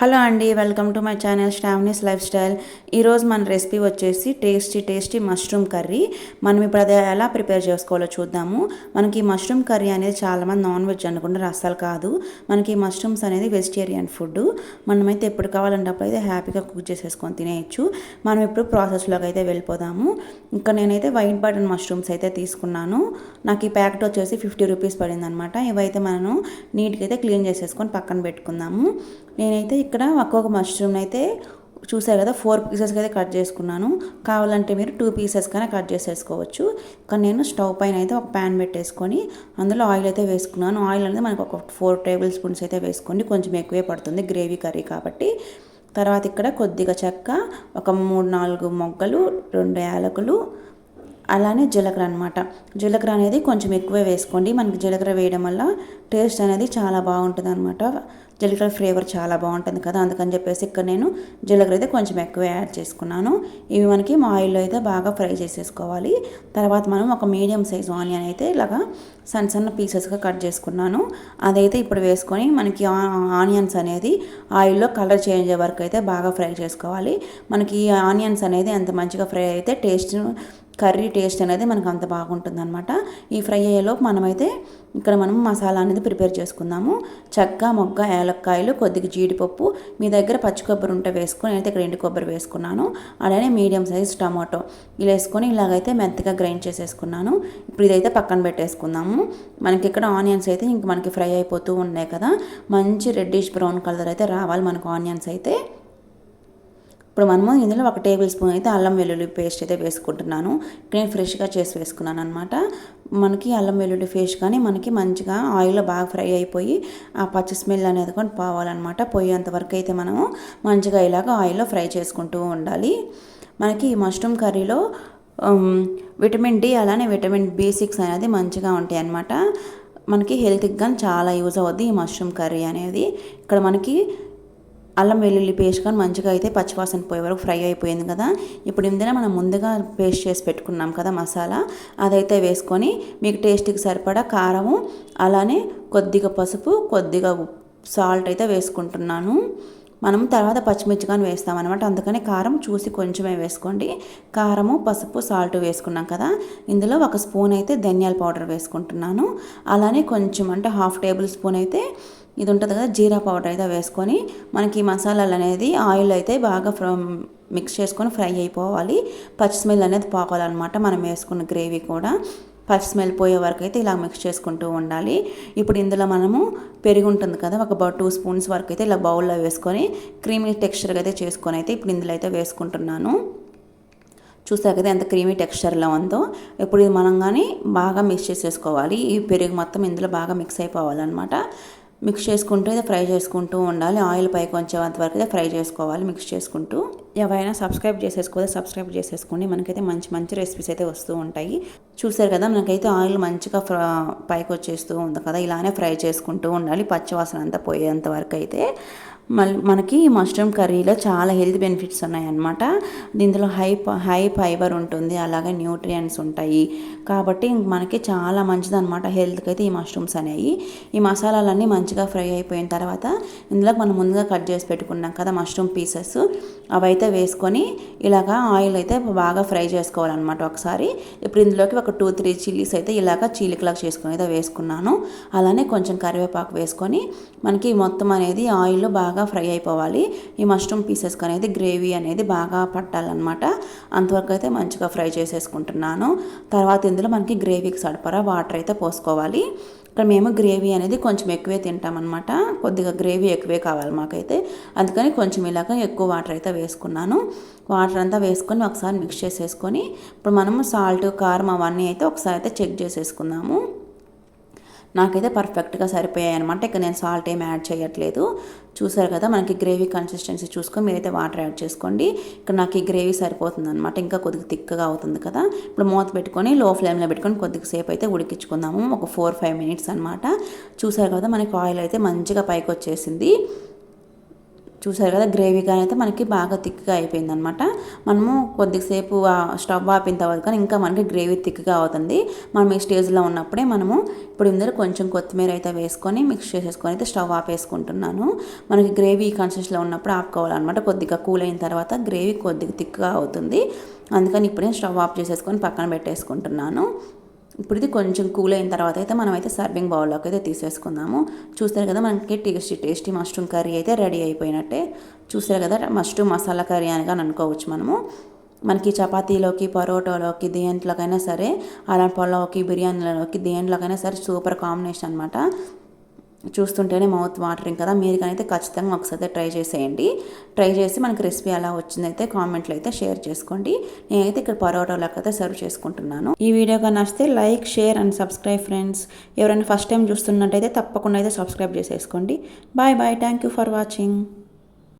Hello అండి welcome to my channel Stamni's lifestyle. ఈరోజు మన రెసిపీ వచ్చేసి టేస్టీ టేస్టీ మష్రూమ్ కర్రీ. మనం ఇప్పుడు అది ఎలా ప్రిపేర్ చేసుకోవాలో చూద్దాము. మనకి మష్రూమ్ కర్రీ అనేది చాలామంది నాన్ వెజ్ అనుకుంటారు అస్సలు కాదు. మనకి మష్రూమ్స్ అనేది వెజిటేరియన్ ఫుడ్ మనమైతే ఎప్పుడు కావాలంటే అప్పుడు అయితే హ్యాపీగా కుక్ చేసేసుకొని తినేయచ్చు. మనం ఇప్పుడు ప్రాసెస్లోకి అయితే వెళ్ళిపోదాము. ఇంకా నేనైతే వైట్ బటన్ మష్రూమ్స్ అయితే తీసుకున్నాను. నాకు ఈ ప్యాకెట్ వచ్చేసి ఫిఫ్టీ రూపీస్ పడింది అనమాట ఇవైతే మనం నీట్గా అయితే క్లీన్ చేసేసుకొని పక్కన పెట్టుకుందాము. నేనైతే ఇక్కడ ఒక్కొక్క మష్రూమ్ అయితే చూసారు కదా ఫోర్ పీసెస్కి అయితే కట్ చేసుకున్నాను. కావాలంటే మీరు టూ పీసెస్ కానీ కట్ చేసేసుకోవచ్చు. కానీ నేను స్టవ్ పైన అయితే ఒక ప్యాన్ పెట్టేసుకొని అందులో ఆయిల్ అయితే వేసుకున్నాను. ఆయిల్ అనేది మనకు ఒక ఫోర్ టేబుల్ స్పూన్స్ అయితే వేసుకోండి. కొంచెం ఎక్కువే పడుతుంది గ్రేవీ కర్రీ కాబట్టి. తర్వాత ఇక్కడ కొద్దిగా చెక్క ఒక మూడు నాలుగు మొగ్గలు రెండు యాలకులు అలానే జీలకర్ర అనమాట జీలకర్ర అనేది కొంచెం ఎక్కువే వేసుకోండి. మనకి జీలకర్ర వేయడం వల్ల టేస్ట్ అనేది చాలా బాగుంటుంది అనమాట జీలకర్ర ఫ్లేవర్ చాలా బాగుంటుంది కదా. అందుకని చెప్పేసి ఇక్కడ నేను జీలకర్ర అయితే కొంచెం ఎక్కువ యాడ్ చేసుకున్నాను. ఇవి మనకి మా ఆయిల్లో అయితే బాగా ఫ్రై చేసేసుకోవాలి. తర్వాత మనం ఒక మీడియం సైజ్ ఆనియన్ అయితే ఇలాగా సన్న సన్న పీసెస్గా కట్ చేసుకున్నాను. అదైతే ఇప్పుడు వేసుకొని మనకి ఆనియన్స్ అనేది ఆయిల్లో కలర్ చేంజ్ అయ్యే వరకు అయితే బాగా ఫ్రై చేసుకోవాలి. మనకి ఆనియన్స్ అనేది ఎంత మంచిగా ఫ్రై అయితే టేస్ట్ కర్రీ టేస్ట్ అనేది మనకు అంత బాగుంటుంది అనమాట ఈ ఫ్రై అయ్యేలోపు మనమైతే ఇక్కడ మనం మసాలా అనేది ప్రిపేర్ చేసుకుందాము. చెక్క మొగ్గ ఏలక్కాయలు కొద్దిగా జీడిపప్పు మీ దగ్గర పచ్చి కొబ్బరి ఉంటే వేసుకొని అయితే ఇక్కడ ఎండు కొబ్బరి వేసుకున్నాను. అలానే మీడియం సైజ్ టమాటో ఇలా వేసుకొని ఇలాగైతే మెత్తగా గ్రైండ్ చేసేసుకున్నాను. ఇప్పుడు ఇదైతే పక్కన పెట్టేసుకుందాము. మనకి ఇక్కడ ఆనియన్స్ అయితే ఇంక మనకి ఫ్రై అయిపోతూ ఉన్నాయి కదా. మంచి రెడ్డిష్ బ్రౌన్ కలర్ అయితే రావాలి మనకు ఆనియన్స్ అయితే. ఇప్పుడు మనము ఇందులో ఒక టేబుల్ స్పూన్ అయితే అల్లం వెల్లుల్లి పేస్ట్ అయితే వేసుకుంటున్నాను. నేను ఫ్రెష్గా చేసి వేసుకున్నాను అనమాట మనకి అల్లం వెల్లుల్లి పేస్ట్ కానీ మనకి మంచిగా ఆయిల్లో బాగా ఫ్రై అయిపోయి ఆ పచ్చి స్మెల్ అనేది కూడా పోవాలన్నమాట. పోయేంత వరకు అయితే మనము మంచిగా ఇలాగ ఆయిల్లో ఫ్రై చేసుకుంటూ ఉండాలి. మనకి ఈ మష్రూమ్ కర్రీలో విటమిన్ డి అలానే విటమిన్ బి సిక్స్ అనేది మంచిగా ఉంటాయి అన్నమాట. మనకి హెల్త్కి కానీ చాలా యూజ్ అవుద్ది ఈ మష్రూమ్ కర్రీ అనేది. ఇక్కడ మనకి అల్లం వెల్లుల్లి పేస్ట్ కానీ మంచిగా అయితే పచ్చివాసన పోయే వరకు ఫ్రై అయిపోయింది కదా. ఇప్పుడు ఇందులో మనం ముందుగా పేస్ట్ చేసి పెట్టుకున్నాం కదా మసాలా. అదైతే వేసుకొని మీకు టేస్ట్కి సరిపడా కారము అలానే కొద్దిగా పసుపు కొద్దిగా సాల్ట్ అయితే వేసుకుంటున్నాను. మనం తర్వాత పచ్చిమిర్చి కానీ వేస్తామన్నమాట. అందుకని కారం చూసి కొంచెమే వేసుకోండి. కారము పసుపు సాల్ట్ వేసుకున్నాం కదా. ఇందులో ఒక స్పూన్ అయితే ధనియాల పౌడర్ వేసుకుంటున్నాను. అలానే కొంచెం అంటే హాఫ్ టేబుల్ స్పూన్ అయితే ఇది ఉంటుంది కదా జీరా పౌడర్ అయితే వేసుకొని మనకి మసాలాలు అనేది ఆయిల్ అయితే బాగా మిక్స్ చేసుకొని ఫ్రై అయిపోవాలి. పచ్చి స్మెల్ అనేది పోవాలన్నమాట మనం వేసుకున్న గ్రేవీ కూడా. పచ్చి స్మెల్ పోయే వరకు అయితే ఇలా మిక్స్ చేసుకుంటూ ఉండాలి. ఇప్పుడు ఇందులో మనము పెరుగు ఉంటుంది కదా ఒక టూ స్పూన్స్ వరకు అయితే ఇలా బౌల్లో వేసుకొని క్రీమీ టెక్స్చర్గా అయితే చేసుకొని అయితే ఇప్పుడు ఇందులో అయితే వేసుకుంటున్నాను. చూసా కదా ఎంత క్రీమీ టెక్స్చర్లో ఉందో. ఇప్పుడు ఇది మనం కానీ బాగా మిక్స్ చేసేసుకోవాలి. ఈ పెరుగు మొత్తం ఇందులో బాగా మిక్స్ అయిపోవాలన్నమాట. మిక్స్ చేసుకుంటూ అయితే ఫ్రై చేసుకుంటూ ఉండాలి. ఆయిల్ పైకి వచ్చేంత వరకు అయితే ఫ్రై చేసుకోవాలి మిక్స్ చేసుకుంటూ. ఎవరైనా సబ్స్క్రైబ్ చేసేసుకోవాలి సబ్స్క్రైబ్ చేసేసుకోండి. మనకైతే మంచి మంచి రెసిపీస్ అయితే వస్తూ ఉంటాయి. చూసారు కదా మనకైతే ఆయిల్ మంచిగా పైకి వచ్చేస్తూ ఉంది కదా. ఇలానే ఫ్రై చేసుకుంటూ ఉండాలి పచ్చివాసన అంతా పోయేంత వరకు అయితే. మళ్ళీ మనకి మష్రూమ్ కర్రీలో చాలా హెల్త్ బెనిఫిట్స్ ఉన్నాయన్నమాట. దీంట్లో హై హై ఫైబర్ ఉంటుంది అలాగే న్యూట్రియంట్స్ ఉంటాయి. కాబట్టి మనకి చాలా మంచిది అనమాట హెల్త్కి అయితే ఈ మష్రూమ్స్ అనేవి. ఈ మసాలాలన్నీ మంచిగా ఫ్రై అయిపోయిన తర్వాత ఇందులో మనం ముందుగా కట్ చేసి పెట్టుకున్నాం కదా మష్రూమ్ పీసెస్. అవైతే వేసుకొని ఇలాగా ఆయిల్ అయితే బాగా ఫ్రై చేసుకోవాలన్నమాట ఒకసారి. ఇప్పుడు ఇందులోకి ఒక టూ త్రీ చిల్లీస్ అయితే ఇలాగ చీలికలాగా చేసుకొని అయితే వేసుకున్నాను. అలానే కొంచెం కరివేపాకు వేసుకొని మనకి మొత్తం అనేది ఆయిల్లో బాగా బాగా ఫ్రై అయిపోవాలి. ఈ మష్రూమ్ పీసెస్కి అనేది గ్రేవీ అనేది బాగా పట్టాలన్నమాట. అంతవరకు అయితే మంచిగా ఫ్రై చేసేసుకుంటున్నాను. తర్వాత ఇందులో మనకి గ్రేవీకి సరిపడా వాటర్ అయితే పోసుకోవాలి. ఇక్కడ మేము గ్రేవీ అనేది కొంచెం ఎక్కువే తింటామన్నమాట. కొద్దిగా గ్రేవీ ఎక్కువే కావాలి మాకైతే. అందుకని కొంచెం ఇలాగ ఎక్కువ వాటర్ అయితే వేసుకున్నాను. వాటర్ అంతా వేసుకొని ఒకసారి మిక్స్ చేసేసుకొని ఇప్పుడు మనము సాల్ట్ కారం అవన్నీ అయితే ఒకసారి అయితే చెక్ చేసేసుకుందాము. నాకైతే పర్ఫెక్ట్గా సరిపోయాయి అనమాట ఇక నేను సాల్ట్ ఏం యాడ్ చేయట్లేదు. చూసారు కదా మనకి గ్రేవీ కన్సిస్టెన్సీ చూసుకొని మీరైతే వాటర్ యాడ్ చేసుకోండి. ఇక్కడ నాకు ఈ గ్రేవీ సరిపోతుంది అనమాట ఇంకా కొద్దిగా థిక్గా అవుతుంది కదా. ఇప్పుడు మూత పెట్టుకొని లో ఫ్లేమ్లో పెట్టుకొని కొద్దిగా సేపు అయితే ఉడికించుకుందాము. ఒక ఫోర్ ఫైవ్ మినిట్స్ అనమాట చూసారు కదా మనకి ఆయిల్ అయితే మంచిగా పైకి వచ్చేసింది చూసారు కదా గ్రేవీ కానీ అయితే మనకి బాగా థిక్గా అయిపోయింది అనమాట మనము కొద్దిసేపు స్టవ్ ఆపిన తర్వాత కానీ ఇంకా మనకి గ్రేవీ థిక్గా అవుతుంది. మనం ఈ స్టేజ్లో ఉన్నప్పుడే మనము ఇప్పుడు ఇందులో కొంచెం కొత్తిమీర అయితే వేసుకొని మిక్స్ చేసేసుకొని అయితే స్టవ్ ఆపేసుకుంటున్నాను. మనకి గ్రేవీ కన్సిస్ట్లో ఉన్నప్పుడు ఆపుకోవాలన్నమాట. కొద్దిగా కూల్ అయిన తర్వాత గ్రేవీ కొద్దిగా థిక్గా అవుతుంది. అందుకని ఇప్పుడే స్టవ్ ఆఫ్ చేసేసుకొని పక్కన పెట్టేసుకుంటున్నాను. ఇప్పుడు ఇది కొంచెం కూల్ అయిన తర్వాత అయితే మనం అయితే సర్వింగ్ బౌల్లోకి అయితే తీసేసుకుందాము. చూస్తారు కదా మనకి టేస్టీ టేస్టీ మష్రూమ్ కర్రీ అయితే రెడీ అయిపోయినట్టే. చూస్తారు కదా మష్రూమ్ మసాలా కర్రీ అని కానీ అనుకోవచ్చు మనము. మనకి చపాతీలోకి పరోటాలోకి దేంట్లోకైనా సరే అలా పొలంలోకి బిర్యానీలోకి దేంట్లోకైనా సరే సూపర్ కాంబినేషన్ అనమాట చూస్తుంటేనే మౌత్ వాటరింగ్ కదా. మీరు కానీ అయితే ఖచ్చితంగా ఒకసారి ట్రై చేసేయండి. ట్రై చేసి మనకి రెసిపీ ఎలా వచ్చిందైతే కామెంట్లు అయితే షేర్ చేసుకోండి. నేనైతే ఇక్కడ పరోటాలకు అయితే సర్వ్ చేసుకుంటున్నాను. ఈ వీడియో కానీ నచ్చితే like share and subscribe friends ఎవరైనా ఫస్ట్ టైం చూస్తున్నట్టయితే తప్పకుండా అయితే సబ్స్క్రైబ్ చేసేసుకోండి. Bye bye thank you for watching